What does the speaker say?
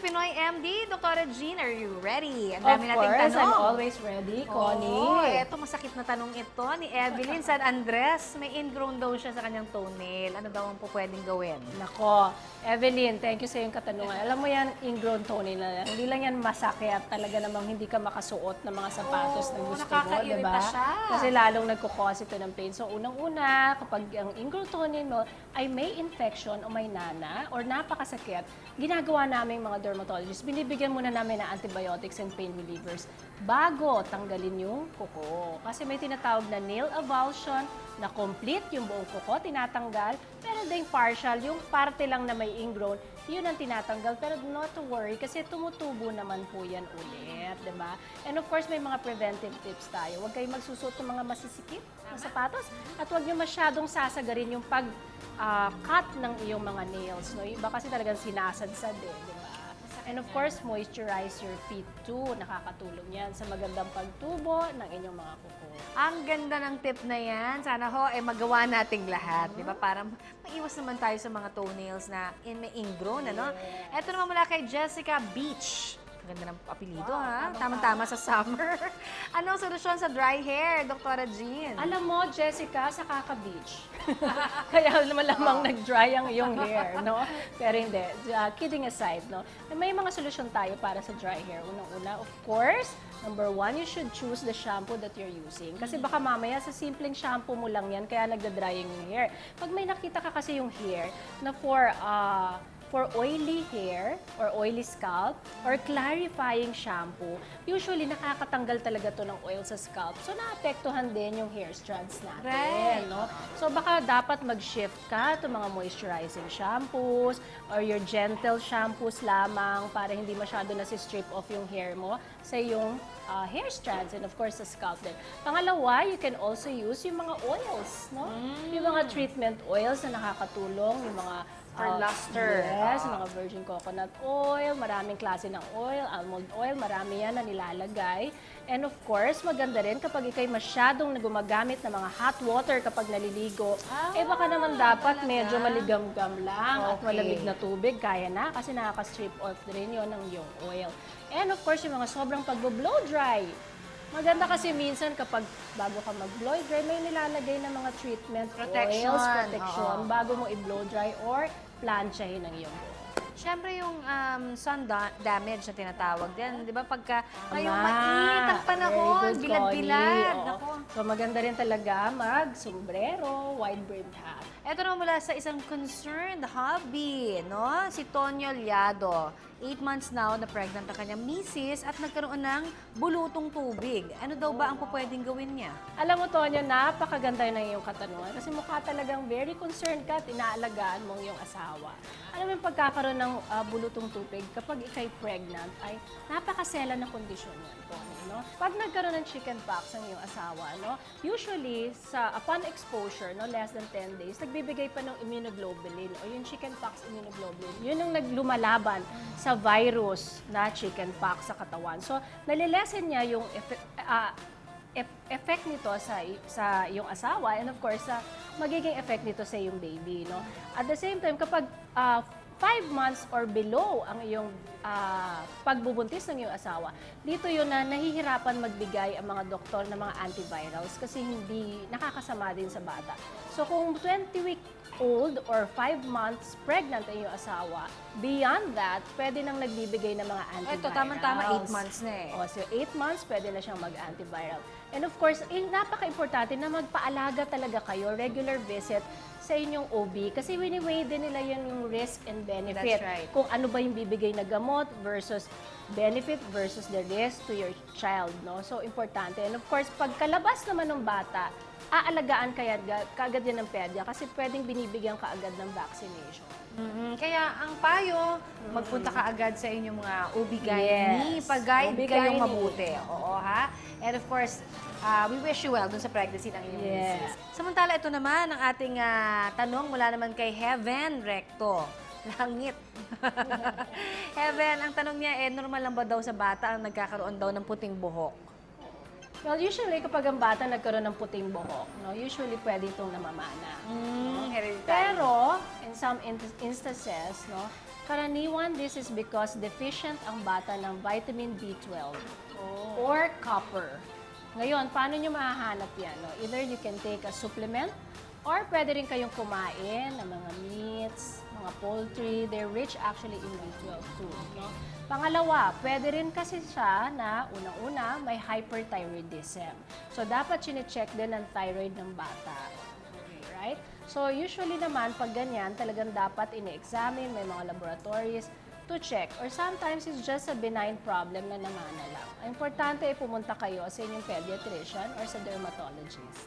Pinoy MD, Dr. Jean. Are you ready? Ang Of dami nating course, tanong. I'm always ready, Connie. Oh, eto masakit na tanong ito ni Evelyn San Andres. May ingrown daw siya sa kanyang toenail. Ano daw ang po pwedeng gawin? Nako, Evelyn, thank you sa iyong katanungan. Alam mo yan, ingrown toenail na yan. Hindi lang yan masakit. Talaga namang hindi ka makasuot ng mga sapatos Oo, na gusto mo, di ba? Kasi lalong nagkukause ito ng pain. So, unang-una, kapag ang ingrown toenail mo ay may infection o may nana or napakasakit, ginagawa namin mga dermatologists, binibigyan muna namin ng antibiotics and pain relievers bago tanggalin yung kuko. Kasi may tinatawag na nail avulsion na complete yung buong kuko, tinatanggal, pero ding partial, yung parte lang na may ingrown, yun ang tinatanggal. Pero not to worry, kasi tumutubo naman po yan ulit, di ba? And of course, may mga preventive tips tayo. Huwag kayong magsusuot ng mga masisikip na sapatos at huwag nyo masyadong sasagarin yung pag ah, cut ng iyong mga nails. No? Iba kasi talagang sinasadsad eh, di ba? And of course, moisturize your feet too. Nakakatulong yan sa magandang pagtubo ng inyong mga kuko. Ang ganda ng tip na yan. Sana ho, eh, magawa nating lahat. Di ba? Para maiwas naman tayo sa mga toenails na in, may ingrown, ano? Ito naman mula kay Jessica Beach. Ganda ng apelido, ha? Tamang-tama sa summer. ano ang solusyon sa dry hair, Dr. Jean? Alam mo, Jessica, sa Kaka-Beach. Kaya malamang nag-dry ang iyong hair, no? Pero hindi. Uh, kidding aside, no? May mga solusyon tayo para sa dry hair. Unang-una, of course, number one, you should choose the shampoo that you're using. Kasi baka mamaya sa simpleng shampoo mo lang yan, kaya nagda-drying yung hair. Pag may nakita ka kasi yung hair na for uh, for oily hair or oily scalp or clarifying shampoo, usually nakakatanggal talaga to ng oil sa scalp. So naapektuhan din yung hair strands natin, Right. no? So baka dapat mag-shift ka to mga moisturizing shampoos or your gentle shampoos lamang para hindi masyado na strip off yung hair mo sa yung uh, hair strands and of course sa scalp din. Pangalawa, you can also use yung mga oils, no? Yung mga treatment oils na nakakatulong, yung mga For uh, luster. Yes, Ah. mga virgin coconut oil, maraming klase ng oil, almond oil, marami yan na nilalagay. And of course, maganda rin kapag ikay masyadong gumagamit ng mga hot water kapag naliligo, Ah, eh baka naman dapat talaga? medyo maligam-gam lang at Okay. malamig na tubig, kaya na kasi nakaka-strip off rin yun ng yung oil. And of course, yung mga sobrang pagbo-blow dry. Maganda kasi minsan kapag bago ka mag-blow dry, may nilalagay na mga treatment Protection, oils, protection, oo. bago mo i-blow dry or planchahin ang iyong buhok. Siyempre yung um, sun da- damage na tinatawag din. Di ba? Pagka ngayong mainit ang panahon, Very good, bilad-bilad. Connie. Oo. So maganda rin talaga mag-sombrero, wide-brimmed hat. Ito naman mula sa isang concerned hobby, no? Si Tonyo Liado. Eight months now na pregnant ang kanyang misis at nagkaroon ng bulutong tubig. Ano daw ba ang pupwedeng gawin niya? Alam mo, Tonyo, napakaganda na iyong katanungan kasi mukha talagang very concerned ka at inaalagaan mo yung asawa. Alam mo yung pagkakaroon ng ah, bulutong tubig kapag ikay pregnant ay napakasela na kondisyon yan, Tonyo. No? Pag nagkaroon ng chicken pox ang iyong asawa, no? usually sa upon exposure, no, less than 10 days, nagbibigay pa ng immunoglobulin o yung chicken pox immunoglobulin. Yun yung naglumalaban sa sa virus na chickenpox sa katawan. So, nalilesen niya yung effect, uh, ah, effect nito sa sa yung asawa and of course sa magiging effect nito sa yung baby no at the same time kapag uh, 5 months or below ang iyong uh, pagbubuntis ng iyong asawa, dito yun na nahihirapan magbigay ang mga doktor ng mga antivirals kasi hindi nakakasama din sa bata. So kung 20 week old or 5 months pregnant ang iyong asawa, beyond that, pwede nang nagbibigay ng mga antivirals. Ito, tama-tama, 8 months na eh. O, so 8 months, pwede na siyang mag-antiviral. And of course, eh, napaka-importante na magpaalaga talaga kayo, regular visit sa inyong OB kasi wini-weigh din nila yun yung risk and benefit. That's right. Kung ano ba yung bibigay na gamot versus benefit versus the risk to your child, no? So, importante. And of course, pagkalabas naman ng bata, aalagaan kaya kagad yan ng pedya kasi pwedeng binibigyan ka agad ng vaccination. Mhm. Kaya ang payo, magpunta ka agad sa inyong mga OB-GYN. Yes. Pag-guide kayong mabuti. Oo, ha? And of course, ah, we wish you well dun sa pregnancy ng inyong Yes. misis. Samantala, ito naman ang ating ah, tanong mula naman kay Heaven Recto. Langit. Heaven, ang tanong niya, eh, normal lang ba daw sa bata ang nagkakaroon daw ng puting buhok? Well, usually kapag ang bata nagkaroon ng puting buhok, no, usually pwede itong namamana. Mm, hereditary. Pero, in some in- instances, no, Karaniwan, this is because deficient ang bata ng vitamin B12 Oh. or copper. Ngayon, paano nyo mahahanap yan? No? Either you can take a supplement or pwede rin kayong kumain ng mga meats, mga poultry. They're rich actually in B12 too. No? Pangalawa, pwede rin kasi siya na unang-una may hyperthyroidism. So, dapat chinecheck din ang thyroid ng bata. Right? So, usually naman, pag ganyan, talagang dapat ine-examine, may mga laboratories to check. Or sometimes, it's just a benign problem na namana lang. Ang importante ay pumunta kayo sa inyong pediatrician or sa dermatologist.